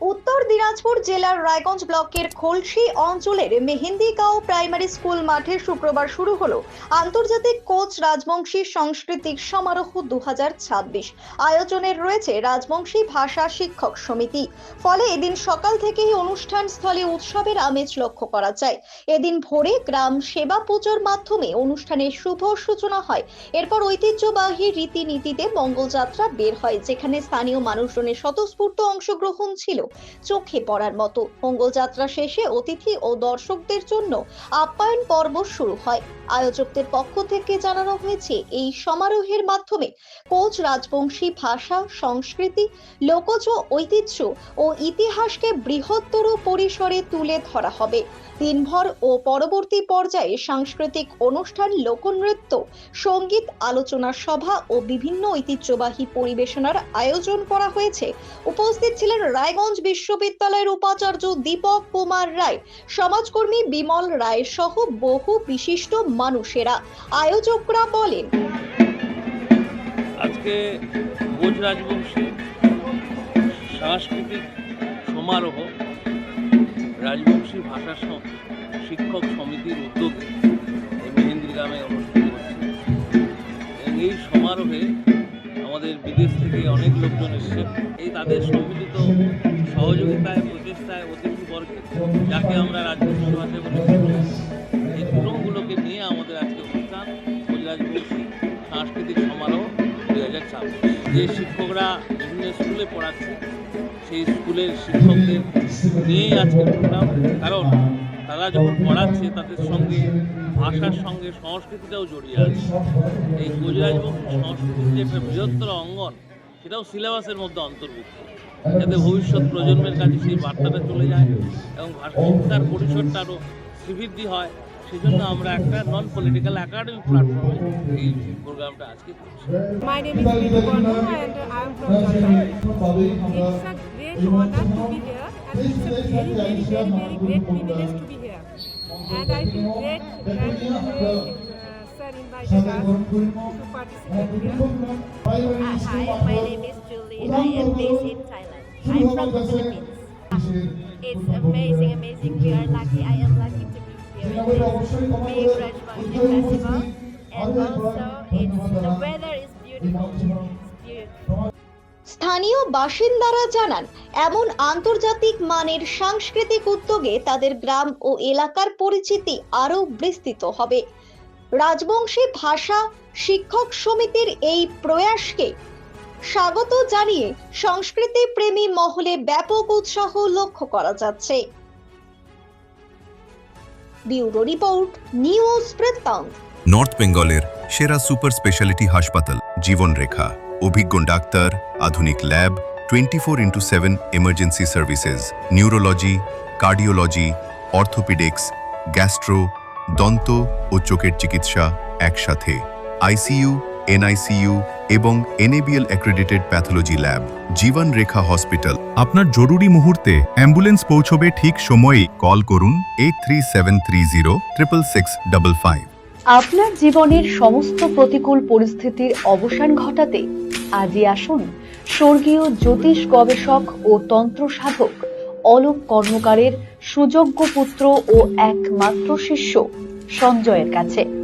উত্তর দিনাজপুর জেলার রায়গঞ্জ ব্লকের খোলসি অঞ্চলের মেহেন্দিগাঁও প্রাইমারি স্কুল মাঠে শুক্রবার শুরু হলো আন্তর্জাতিক কোচ রাজবংশী সাংস্কৃতিক সমারোহ দু আয়োজনের রয়েছে রাজবংশী ভাষা শিক্ষক সমিতি। ফলে এদিন সকাল থেকেই অনুষ্ঠান স্থলে উৎসবের আমেজ লক্ষ্য করা যায়। এদিন ভোরে গ্রাম সেবা পুজোর মাধ্যমে অনুষ্ঠানের শুভ সূচনা হয়। এরপর ঐতিহ্যবাহী রীতিনীতিতে মঙ্গলযাত্রা বের হয়, যেখানে স্থানীয় মানুষজনের স্বতঃস্ফূর্ত অংশগ্রহণ ছিল। চোখে পড়ার মতো। মঙ্গলযাত্রা শেষে অতিথি ও দর্শকদের জন্য আপ্যায়ন পর্ব শুরু হয়। আয়োজকদের পক্ষ থেকে জানানো হয়েছে, এই সমারোহের মাধ্যমে কোচ রাজবংশী ভাষা, সংস্কৃতি, লোকজ, ঐতিহ্য ও ইতিহাসকে বৃহত্তর পরিসরে তুলে ধরা হবে। দিনভর ও পরবর্তী পর্যায়ে সাংস্কৃতিক অনুষ্ঠান, লোকনৃত্য, সংগীত, আলোচনা সভা ও বিভিন্ন ঐতিহ্যবাহী পরিবেশনার আয়োজন করা হয়েছে। উপস্থিত ছিলেন রায়গঞ্জ বিশ্ববিদ্যালয়ের উপাচার্য দীপক কুমার রায়, সমাজকর্মী বিমল রায় সহ বহু বিশিষ্ট মানুষেরা। আয়োজকরা বলেন, আজকে কোচ রাজবংশী সাংস্কৃতিক সমারোহ রাজবংশী ভাষা শিক্ষক সমিতির উদ্যোগে এই গ্রামে অনুষ্ঠিত হচ্ছে। এই সমারোহে আমাদের বিদেশ থেকে অনেক লোকজন এসেছে। এই তাদের সম্মিলিত সহযোগিতায় প্রচেষ্টায় অতিথি বর্গে যাকে আমরা রাজ্য কুটুম। এই কুটুমগুলোকে নিয়ে আমাদের আজকে অনুষ্ঠান কোচ রাজবংশী সাংস্কৃতিক সমারোহ দুই হাজার ছাব্বিশ। যে শিক্ষকরা বিভিন্ন স্কুলে পড়াচ্ছে, সেই স্কুলের শিক্ষকদের নিয়েই আজকে প্রোগ্রাম কারণ তারা যখন পড়াচ্ছে, তাদের সঙ্গে, ভাষার সঙ্গে, সংস্কৃতিটাও জড়িয়ে আছে। এই গুজরাট বংশী সংস্কৃতির যে একটা বৃহত্তর অঙ্গন, সেটাও সিলেবাসের মধ্যে অন্তর্ভুক্ত। যাতে ভবিষ্যৎ প্রজন্মের কাছে সেই বার্তাটা চলে যায় এবং ভাষা পরিসরটা আরও শ্রীবৃদ্ধি হয় সেজন্য আমরা একটা নন পলিটিক্যাল একাডেমিক প্ল্যাটফর্মে এই প্রোগ্রামটা আজকে করছি My name is Ritu Barma and I am from Jalpaiguri. It's a great honor to be here and it's a very, very, very, very great privilege to be here. And I feel great that uh, sir invited us to participate here. Hi, my name is Julie. I am based in Thailand. I'm from the Philippines. It's amazing, amazing. We are lucky. I am lucky to be here in this big Rajbanshi festival. And also, it's, the weather is beautiful. It's beautiful. স্থানীয় বাসিন্দারা জানান এমন আন্তর্জাতিক মানের সাংস্কৃতিক উদ্যোগে তাদের গ্রাম ও এলাকার পরিচিতি আরও বিস্তৃত হবে রাজবংশী ভাষা শিক্ষক সমিতির এই প্রয়াসকে স্বাগত জানিয়ে সংস্কৃতি প্রেমী মহলে ব্যাপক উৎসাহ লক্ষ্য করা যাচ্ছে। রিপোর্ট, নিউজ নর্থ বেঙ্গলের সেরা সুপার স্পেশালিটি হাসপাতাল জীবনরেখা অভিজ্ঞ ডাক্তার, আধুনিক lab, twenty four into seven emergency services neurology cardiology orthopaedics gastro দন্ত ও চোখের চিকিৎসা একসাথে। আইসিইউ এনআইসিইউ এবং NABL accredited pathology lab, Jibon Rekha hospital. আপনার জরুরি মুহূর্তে অ্যাম্বুলেন্স পৌঁছবে ঠিক সময়েই কল করুন eight three seven three zero triple six double five আপনার জীবনের সমস্ত প্রতিকূল পরিস্থিতির অবসান ঘটাতে আজই আসুন স্বর্গীয় জ্যোতিষ গবেষক ও তন্ত্র সাধক অলোক কর্মকারের সুযোগ্য পুত্র ও একমাত্র শিষ্য সঞ্জয়ের কাছে।